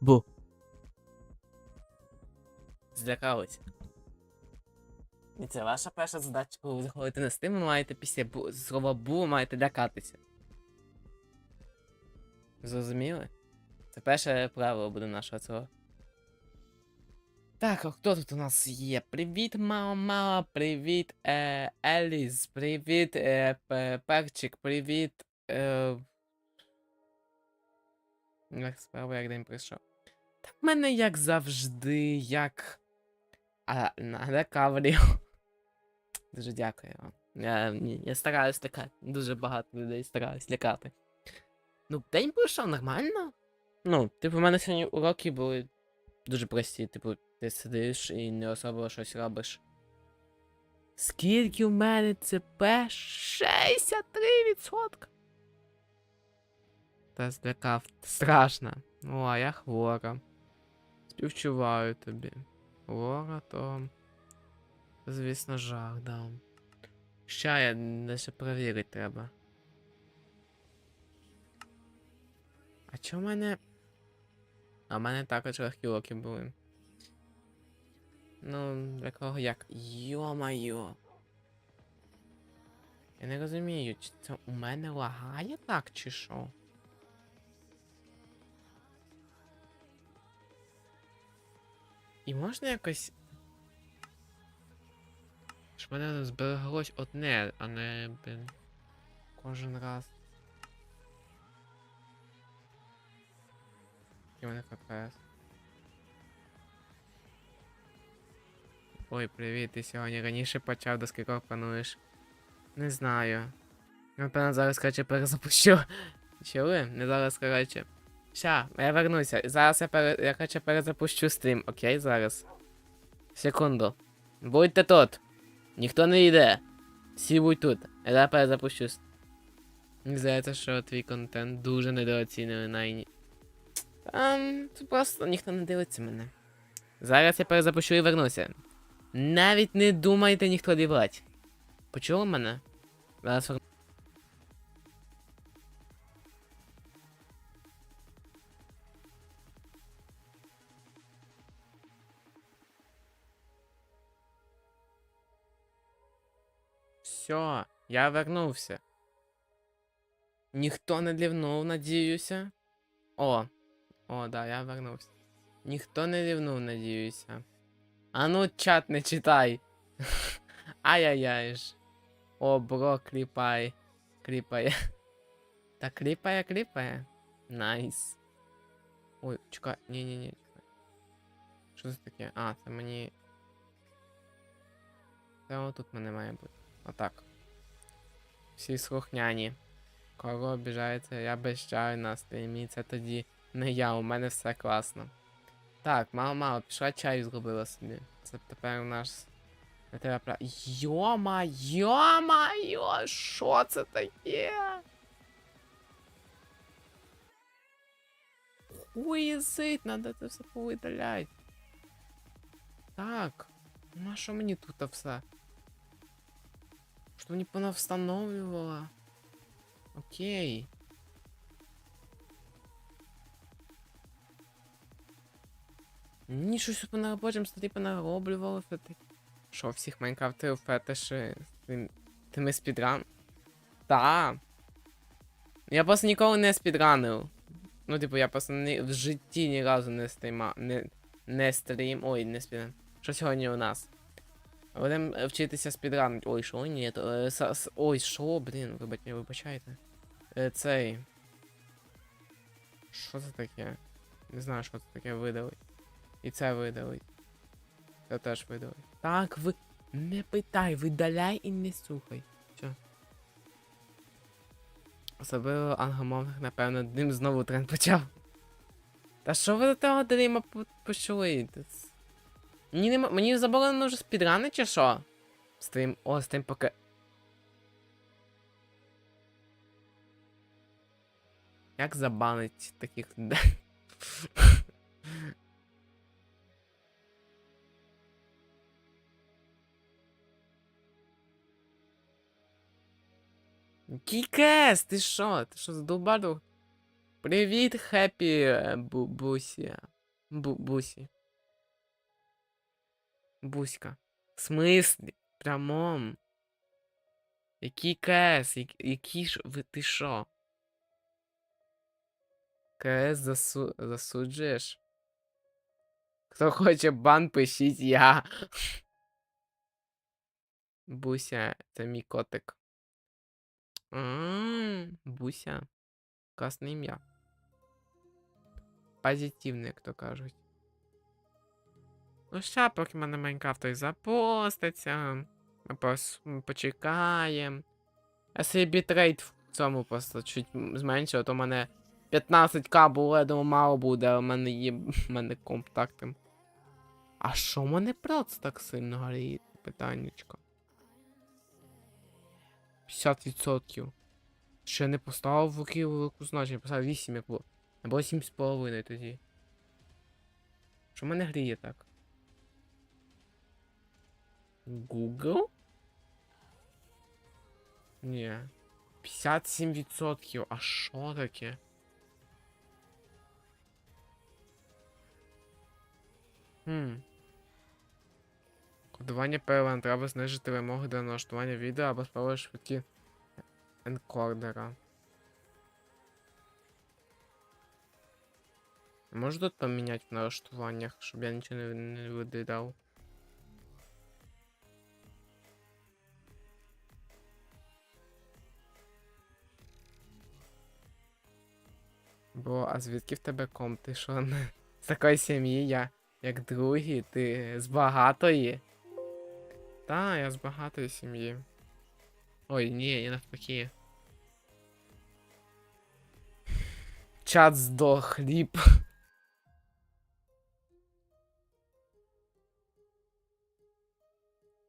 Бу. Злякалися. І це ваша перша задача, коли ви заходите на Steam, маєте після бу... слова бу, маєте лякатися. Зрозуміли? Це перше правило буде нашого цього. Так, а хто тут у нас є? Привіт, мама, мама, привіт, е, Еліс, привіт, е, Перчик, привіт. Е... Як справа, як день прийшов. Та в мене як завжди, як. А на каврі. Дуже дякую вам. Я, я стараюсь лякати. Дуже багато людей стараюсь лякати. Ну, день пройшов нормально. Ну, типу, в мене сьогодні уроки були дуже прості. Типу, ти сидиш і не особливо щось робиш. Скільки в мене ЦП? 63%. Та злякав. Страшно. О, а я хвора. Співчуваю тобі. Хвора, то. Звісно, жах дам. Ща я дещо перевірити треба. А чого в мене. А в мене також легкі уроки були. Ну, для кого як? Йо-майо. Я не розумію, чи це у мене лагає так, чи що? І можна якось. Щоб мене збереглось одне, а не, блін, кожен раз. І мене КПС. Ой, привіт, ти сьогодні раніше почав, до скількох плануєш? Не знаю. Напевно, зараз, короче, перезапущу. Чули? Не зараз, короче. Ща, я вернуся. Зараз я, пере... я короче, перезапущу стрім, окей, зараз. Секунду. Будьте тут. Ніхто не йде. Всі будь тут. Я перезапущу. с- Мені здається, що твій контент дуже недооцінили на іні. Там це просто ніхто не дивиться мене. Зараз я перезапущу і вернуся. Навіть не думайте ніхто дівати. Почули мене? Зараз верну. я вернувся. Ніхто не лівнув, надіюся. О, о, да, я вернувся. Ніхто не рівнув, надіюся. А ну, чат не читай. Ай-яй-яй ж. О, бро, кліпай. Кліпає. Та кліпає, кліпає. Найс. Ой, чекай, ні-ні-ні. Що це таке? А, це мені. Це отут мене має бути. Отак. Всі слухняні. Кого обіжається, я безчаю на стрімі, це тоді не я, у мене все класно. Так, мало мало, пішла чаю зробила собі. Це тепер у нас. Не треба пра. Йома, йома, йо, що це таке? Хуєзить, надо це все повидалять. Так, ну а що мені тут все? Мені понавстановлювала? Окей. Ні, щось по потім стати понароблювали фети. Що, всіх майнкрафтерів фетиші тим, тими спідран? Та. Я просто ніколи не спідранив. Ну, типу, я просто ні, в житті ні разу не стріма. Не, не стрім. Ой, не спідран. Що сьогодні у нас? Будемо е, вчитися спідранити. Ой, що ні, то, е, Ой, що, блін, вибач- вибачайте. Е, цей. Що це таке? Не знаю, що це таке видалить. І це видалить. Це теж видалить. Так, ви. Не питай, видаляй і не слухай. Все. Особливо англомовних, напевно, ним знову тренд почав. Та що ви до того дріма по- почали? Мені, нема... Мені заборонено вже спідрани чи що? Стрім. О, стрім поки. Як забанить таких людей? Кікес, ти що? Ти що задовбав? Привіт, хеппі е, бу бусі. Бу бусі. Буська. В смислі? Прямом. Який КС? Як- Який ж ви ти що? КС засу... засуджуєш? Хто хоче бан, пишіть я. Буся, це мій котик. М, Буся. Класне ім'я. Позитивне, як то кажуть. Ну, ща, поки мене Майнкрафт той запоститься. Ми почекаємо. Я собі в цьому просто чуть зменшив, то в мене 15к було, я думаю, мало буде, а в мене є в мене комп так тим. А що мене проц так сильно горить? Питаннячко. 50%. Ще не поставив велику велику значення, поставив 8 як було. Або 7,5 тоді. Що в мене гріє так? Google? Ні. 57%. А що таке? Хм. Кодування PLN треба знижити вимоги до налаштування відео або справити швидкі енкордера. Можу тут поміняти в налаштуваннях, щоб я нічого не, не видав? Бо, а звідки в тебе комп? Ти що не з такої сім'ї я, як другий, ти з багатої? Та, я з багатої сім'ї. Ой, ні, я навпаки. Чат здох, хліб.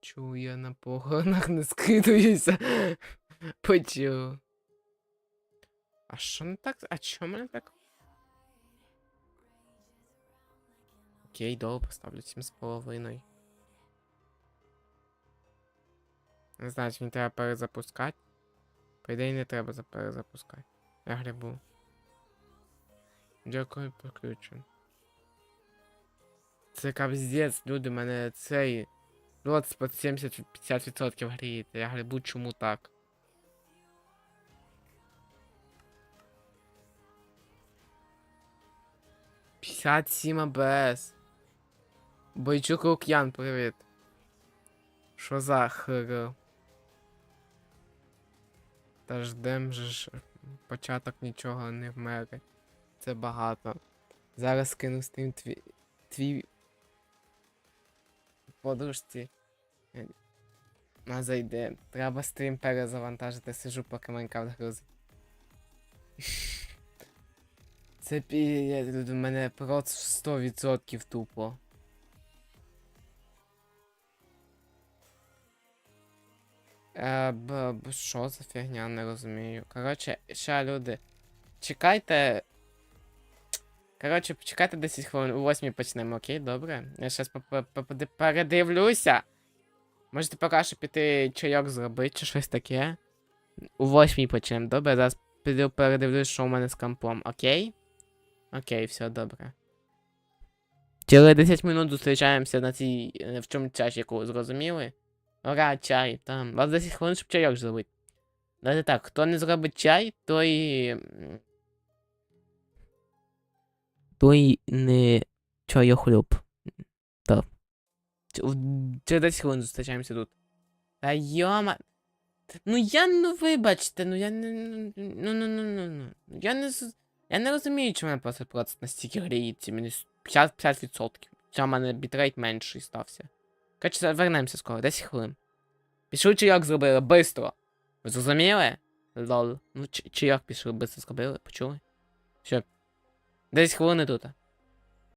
Чу, я на похоронах не скидуюся. Почув. А що не так? А чому мене так? Окей, добре, поставлю сім з половиною. Не знаю, чи мені треба перезапускати. По ідеї не треба за- перезапускати. Я грибу. Дякую, підключен. Це капздець, люди, мене цей. Рот під 70-50% гріється. Я грибу чому так. П'ятдесят сім АБС. Бойчук Лук'ян, привіт. Що за хр? Та ждем же ж початок нічого не вмере. Це багато. Зараз кину стрім твій. Твій. Подружці. На зайде. Треба стрім перезавантажити, сижу, поки Майнкрафт грузить. Це пі... У мене проц 100% тупо. Е, б, б, що за фігня, не розумію. Коротше, ще люди. Чекайте. Коротше, почекайте 10 хвилин, у 8 почнемо, окей, добре? Я поп- передивлюся. Можете поки що піти чайок зробити чи щось таке. У 8 почнемо, добре? Зараз піду передивлюсь, що у мене з компом, окей? Окей, все добре. Через 10 минут зустрічаємося на цій. е, в чому чашіку, зрозуміли? Ура, чай, там. У вас 10 хвилин, щоб чайок зробити. Давайте так, хто не зробить чай, той. Той не чайохлюб. Так. Через 10 хвилин зустрічаємося тут. Та йома. Ну я ну вибачте, ну я не. Ну ну ну ну ну. Я не Я не розумію, чому мене просто просто настільки гріється. Мені 50%. 50%. Чому в мене бітрейт менший стався. Короче, вернемося скоро, 10 хвилин. Пішли чайок зробили, бистро. Ви зрозуміли? Лол. Ну, чайок пішли, бистро зробили, почули? Все. 10 хвилин тут.